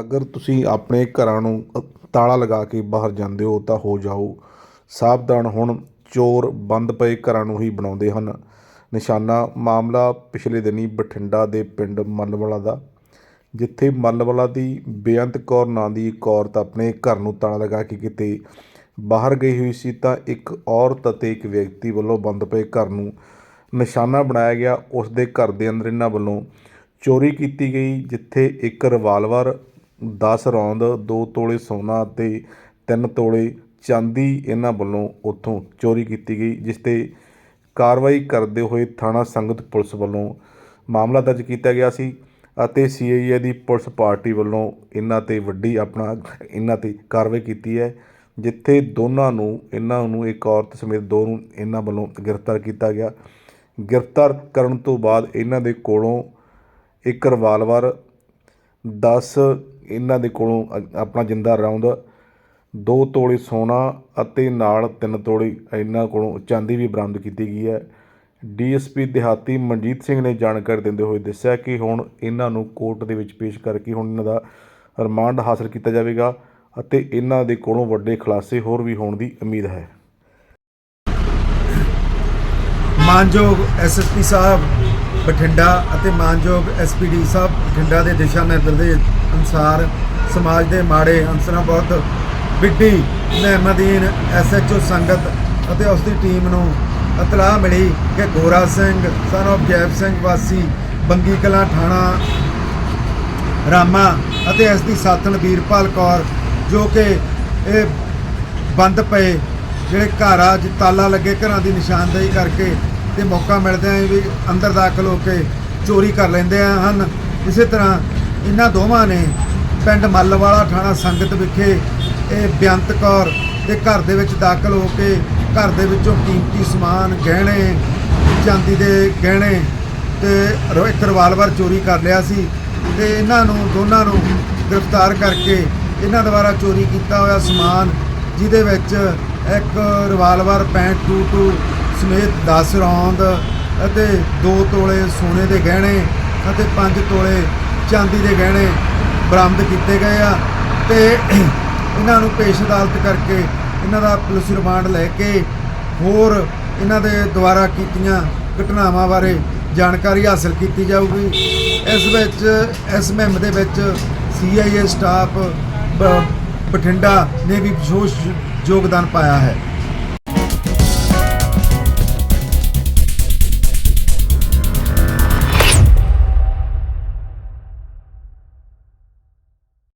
ਅਗਰ ਤੁਸੀਂ ਆਪਣੇ ਘਰਾਂ ਨੂੰ ਤਾਲਾ ਲਗਾ ਕੇ ਬਾਹਰ ਜਾਂਦੇ ਹੋ ਤਾਂ ਹੋ ਜਾਓ। ਸਾਵਧਾਨ ਹੁਣ ਚੋਰ ਬੰਦ ਪਏ ਘਰਾਂ ਨੂੰ ਹੀ ਬਣਾਉਂਦੇ ਹਨ। ਨਿਸ਼ਾਨਾ ਮਾਮਲਾ ਪਿਛਲੇ ਦਿਨੀ ਬਠਿੰਡਾ ਦੇ ਪਿੰਡ ਮੱਲਵਾਲਾ ਦਾ। ਜਿੱਥੇ ਮੱਲਵਾਲਾ ਦੀ ਬੇਅੰਤ ਕੌਰ ਨਾਂ ਦੀ ਇੱਕ ਔਰਤ ਆਪਣੇ ਘਰ ਨੂੰ ਤਾਲਾ ਲਗਾ ਕੇ ਕਿਤੇ ਬਾਹਰ ਗਈ ਹੋਈ ਸੀ ਤਾਂ ਇੱਕ ਔਰਤ ਅਤੇ ਇੱਕ ਵਿਅਕਤੀ ਵੱਲੋਂ ਬੰਦ ਪਏ ਘਰ ਨੂੰ ਨਿਸ਼ਾਨਾ ਬਣਾਇਆ ਗਿਆ। ਉਸ ਦੇ ਘਰ ਦੇ ਅੰਦਰ ਇਹਨਾਂ ਵੱਲੋਂ ਚੋਰੀ ਕੀਤੀ ਗਈ, ਜਿੱਥੇ ਇੱਕ ਰਿਵਾਲਵਰ 10 ਰੌਂਦ 2 ਤੋਲੇ ਸੋਨਾ ਅਤੇ 3 ਤੋਲੇ ਚਾਂਦੀ ਇਹਨਾਂ ਵੱਲੋਂ ਉੱਥੋਂ ਚੋਰੀ ਕੀਤੀ ਗਈ, ਜਿਸ ਤੇ ਕਾਰਵਾਈ ਕਰਦੇ ਹੋਏ ਥਾਣਾ ਸੰਗਤ ਪੁਲਿਸ ਵੱਲੋਂ ਮਾਮਲਾ ਦਰਜ ਕੀਤਾ ਗਿਆ ਸੀ ਅਤੇ ਸੀਆਈਏ ਦੀ ਪੁਲਿਸ ਪਾਰਟੀ ਵੱਲੋਂ ਇਹਨਾਂ ਤੇ ਵੱਡੀ ਆਪਣਾ, ਇਹਨਾਂ ਤੇ ਕਾਰਵਾਈ ਕੀਤੀ ਹੈ, ਜਿੱਥੇ ਦੋਨਾਂ ਨੂੰ, ਇਹਨਾਂ ਨੂੰ ਇੱਕ ਔਰਤ ਸਮੇਤ ਦੋ ਨੂੰ ਇਹਨਾਂ ਵੱਲੋਂ ਗ੍ਰਿਫਤਾਰ ਕੀਤਾ ਗਿਆ। ਗ੍ਰਿਫਤਾਰ ਕਰਨ ਤੋਂ ਬਾਅਦ ਇਹਨਾਂ ਦੇ ਕੋਲੋਂ ਇੱਕ ਰਿਵਾਲਵਰ 10 ਇਹਨਾਂ ਦੇ ਕੋਲੋਂ ਆਪਣਾ ਜਿੰਦਾ ਰਾਉਂਡ ਦੋ ਤੋਲੇ ਸੋਨਾ ਅਤੇ ਨਾਲ ਤਿੰਨ ਤੋਲੇ ਇਹਨਾਂ ਕੋਲੋਂ ਚਾਂਦੀ ਵੀ ਬਰਾਮਦ ਕੀਤੀ ਗਈ ਹੈ। ਡੀਐਸਪੀ ਦਿਹਾਤੀ ਮਨਜੀਤ ਸਿੰਘ ਨੇ ਜਾਣਕਾਰੀ ਦਿੰਦੇ ਹੋਏ ਦੱਸਿਆ ਕਿ ਹੁਣ ਇਹਨਾਂ ਨੂੰ ਕੋਰਟ ਦੇ ਵਿੱਚ ਪੇਸ਼ ਕਰਕੇ ਹੁਣ ਇਹਨਾਂ ਦਾ ਰਿਮਾਂਡ ਹਾਸਲ ਕੀਤਾ ਜਾਵੇਗਾ ਅਤੇ ਇਹਨਾਂ ਦੇ ਕੋਲੋਂ ਵੱਡੇ ਖੁਲਾਸੇ ਹੋਰ ਵੀ ਹੋਣ ਦੀ ਉਮੀਦ ਹੈ। ਮਾਨਯੋਗ ਐਸਐਸਪੀ ਸਾਹਿਬ ਬਠਿੰਡਾ ਅਤੇ ਮਾਨਯੋਗ ਐਸਪੀਡੀ ਸਾਹਿਬ ਬਠਿੰਡਾ ਦੇ ਦਿਸ਼ਾ ਨਿਰਦੇਸ਼ ਦੇ ਅਨੁਸਾਰ ਸਮਾਜ ਦੇ ਮਾੜੇ ਅੰਸਰਾਂ ਬਹੁਤ ਬਿੱਡੀ ਮਹਿਮਦੀਨ ਐਸਐਚਓ ਸੰਗਤ ਅਤੇ ਉਸ ਦੀ ਟੀਮ ਨੂੰ ਇਤਲਾਹ ਮਿਲੀ ਕਿ ਗੋਰਾ ਸਿੰਘ ਸਨ of ਜੈਬ ਸਿੰਘ ਵਾਸੀ ਬੰਗੀ ਕਲਾਂ ਥਾਣਾ, ਰਾਮਾ ਅਤੇ ਇਸ ਦੀ ਸਾਥਣ ਵੀਰਪਾਲ ਕੌਰ, ਜੋ ਕਿ ਇਹ ਬੰਦ ਪਏ, ਜਿਹੜੇ ਘਰ ਆ ਜਿ ਤਾਲਾ ਲੱਗੇ ਘਰਾਂ ਦੀ ਨਿਸ਼ਾਨਦੇਹੀ ਕਰਕੇ ਤੇ ਮੌਕਾ ਮਿਲਦਾ ਹੈ ਵੀ ਅੰਦਰ ਦਾਖਲ ਹੋ ਕੇ ਚੋਰੀ ਕਰ ਲੈਂਦੇ ਹਨ। ਇਸੇ ਤਰ੍ਹਾਂ ਇਹਨਾਂ ਦੋਵਾਂ ਨੇ ਪਿੰਡ ਮੱਲਵਾਲਾ ਥਾਣਾ ਸੰਗਤ ਵਿਖੇ ਇਹ ਬੇਅੰਤ ਕੌਰ ਦੇ ਘਰ ਦੇ ਵਿੱਚ ਦਾਖਲ ਹੋ ਕੇ ਘਰ ਦੇ ਵਿੱਚੋਂ ਕੀਮਤੀ ਸਮਾਨ, ਗਹਿਣੇ, ਚਾਂਦੀ ਦੇ ਗਹਿਣੇ ਤੇ ਇੱਕ ਰਿਵਾਲਵਰ ਚੋਰੀ ਕਰ ਲਿਆ ਸੀ ਤੇ ਇਹਨਾਂ ਨੂੰ, ਦੋਨਾਂ ਨੂੰ ਗ੍ਰਿਫਤਾਰ ਕਰਕੇ ਇਹਨਾਂ ਦੁਆਰਾ ਚੋਰੀ ਕੀਤਾ ਹੋਇਆ ਸਮਾਨ, ਜਿਹਦੇ ਵਿੱਚ ਇੱਕ ਰਿਵਾਲਵਰ 6522 ਸਮੇਤ 10 ਰੌਂਦ ਅਤੇ 2 ਤੋਲੇ ਸੋਨੇ ਦੇ ਗਹਿਣੇ ਅਤੇ 5 ਤੋਲੇ ਚਾਂਦੀ ਦੇ ਗਹਿਣੇ ਬਰਾਮਦ ਕੀਤੇ ਗਏ ਆ ਤੇ ਇਹਨਾਂ ਨੂੰ ਪੇਸ਼ ਅਦਾਲਤ ਕਰਕੇ ਇਹਨਾਂ ਦਾ ਪੁਲਿਸ ਰਿਮਾਂਡ ਲੈ ਕੇ ਹੋਰ ਇਹਨਾਂ ਦੇ ਦੁਆਰਾ ਕੀਤੀਆਂ ਘਟਨਾਵਾਂ ਬਾਰੇ ਜਾਣਕਾਰੀ ਹਾਸਲ ਕੀਤੀ ਜਾਊਗੀ। ਇਸ ਵਿੱਚ ਇਸ ਮੁਹਿੰਮ ਦੇ ਵਿੱਚ ਸੀਆਈਏ ਸਟਾਫ, ਬ- ਬਠਿੰਡਾ ਨੇ ਵੀ ਵਿਸ਼ੇਸ਼ ਯੋਗਦਾਨ ਪਾਇਆ ਹੈ।